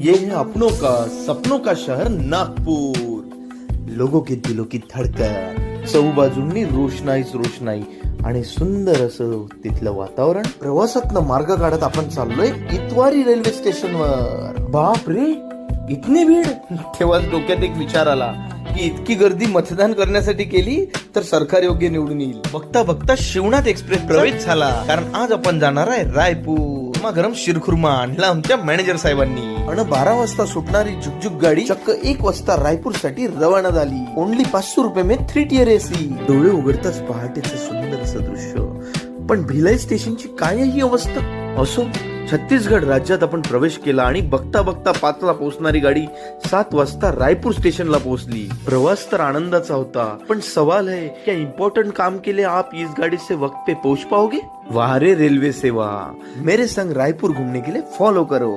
ये है अपनों का सपनों का शहर नागपूर। लोगों की दिलों की धडकन चहूबाजूंनी रोषणाईच रोषणाई आणि सुंदर असं तिथलं वातावरण प्रवासातनं मार्ग काढत आपण चाललोय इतवारी रेल्वे स्टेशनवर. बाप रे इतनी भीड? तेव्हाच डोक्यात एक विचार आला की इतकी गर्दी मतदान करण्यासाठी केली तर सरकार योग्य निवडून येईल. बघता बघता शिवनाथ एक्सप्रेस प्रवेश झाला कारण आज आपण जाणार आहे रायपूर. मग गरम शिरखुर्मा आणला आमच्या मॅनेजर साहेबांनी. आणि बारा वाजता सुटणारी झुकझुक गाडी चक्क एक वाजता रायपूरसाठी रवाना झाली. ओनली पाचशे रुपये में थ्री टियर एसी डोळे उघडताच पहाटेचं सुंदर असं दृश्य. पण भिलाई स्टेशनची काय ही अवस्था असो छत्तीसगड राज्यात आपण प्रवेश केला आणि बघता बघता पाचला पोहोचणारी गाडी सात वाजता रायपूर स्टेशनला पोहोचली. प्रवास तर आनंदाचा होता पण सवाल है क्या इम्पोर्टेंट काम के लिए आप इस गाड़ी से वक्त पे पहुंच पाओगे? वाह रे रेलवे सेवा. मेरे संग रायपुर घूमने के लिए फॉलो करो.